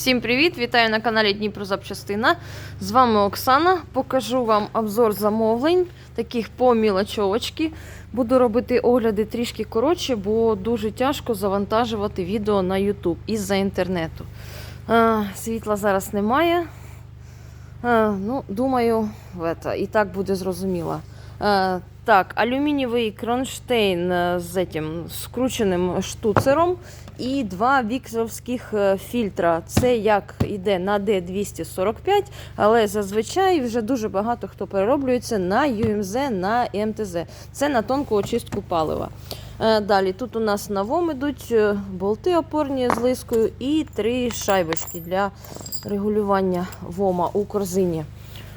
Всім привіт! Вітаю на каналі Дніпро Запчастина. З вами Оксана. Покажу вам обзор замовлень, таких по мілочовочки. Буду робити огляди трішки коротше, бо дуже тяжко завантажувати відео на YouTube із-за інтернету. А, світла зараз немає. А, ну, думаю, і так буде зрозуміло. А, так, алюмінієвий кронштейн з этим скрученим штуцером і два віксовських е, фільтра. Це як йде на D245, але зазвичай вже дуже багато хто перероблюється на UMZ, на МТЗ. Це на тонку очистку палива. Е, Далі тут у нас на ВОМ ідуть е, болти опорні з лискою і три шайбочки для регулювання ВОМа у корзині.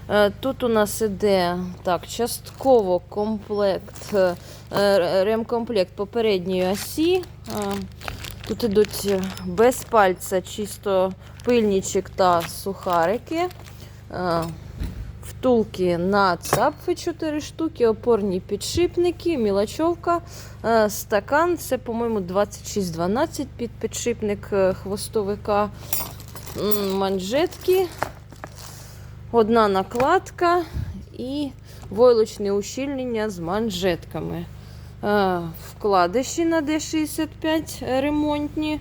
Е, Тут у нас іде так, частково комплект, е, е, ремкомплект попередньої осі. Тут ідуть е, без пальця, чисто пильничок та сухарики. Втулки на цапфи 4 штуки, опорні підшипники, мілочовка, стакан. Це, по-моєму, 2612 під підшипник хвостовика, манжетки, одна накладка і войлочне ущільнення з манжетками. Е, Вкладиші на D65 ремонтні.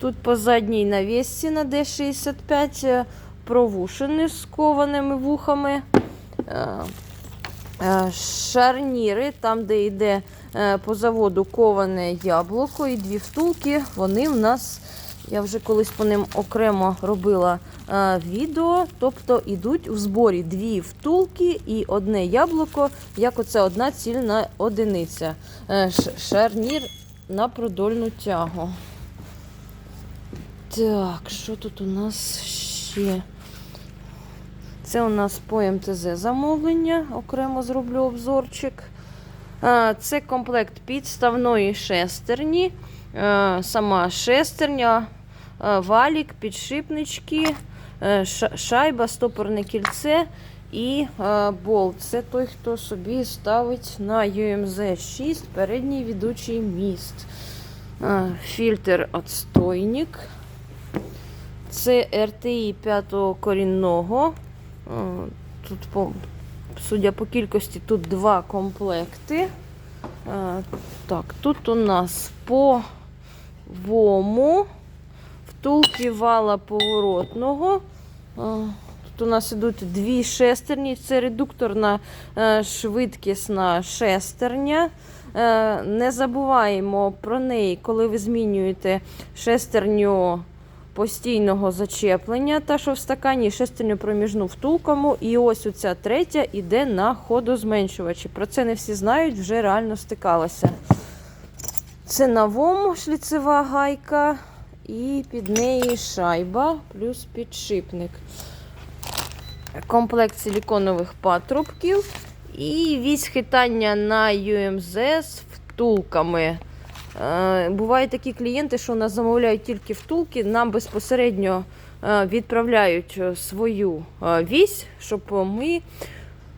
Тут по задній навісці на D65 е, провушини з кованими вухами. Е, Шарніри, там, де йде по заводу коване яблуко і дві втулки, вони в нас, я вже колись по ним окремо робила е, відео, тобто йдуть у зборі дві втулки і одне яблуко, як оце одна цільна одиниця. Е, Шарнір на продольну тягу. Так, що тут у нас ще? Це у нас по МТЗ замовлення, окремо зроблю обзорчик. А, Це комплект підставної шестерні, е, сама шестерня, е, валік, підшипнички, е, шайба, стопорне кільце і е, болт. Це той, хто собі ставить на UMZ 6 передній ведучий міст. Е, Фільтр отстойник. Це RTI 5 корінного. Е, Тут, судя по кількості, тут два комплекти. Е, Так, тут у нас по ВОМу втулки вала поворотного. Тут у нас ідуть дві шестерні. Це редукторна е, швидкісна шестерня. Е, Не забуваємо про неї, коли ви змінюєте шестерню постійного зачеплення, та що в стакані, шестерню проміжну втулкому. І ось оця третя іде на ходозменшувачі. Про це не всі знають, вже реально стикалася. Це новому шліцева гайка, і під неї шайба, плюс підшипник. Комплект силіконових патрубків і вісь хитання на UMZ з втулками. Е, Бувають такі клієнти, що нас замовляють тільки втулки, нам безпосередньо е, відправляють е, свою вісь, щоб ми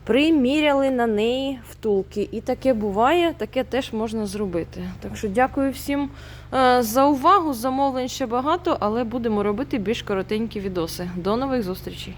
приміряли на неї втулки. І таке буває, таке теж можна зробити. Так що дякую всім е, за увагу. Замовлень ще багато, але будемо робити більш коротенькі відоси. До нових зустрічей!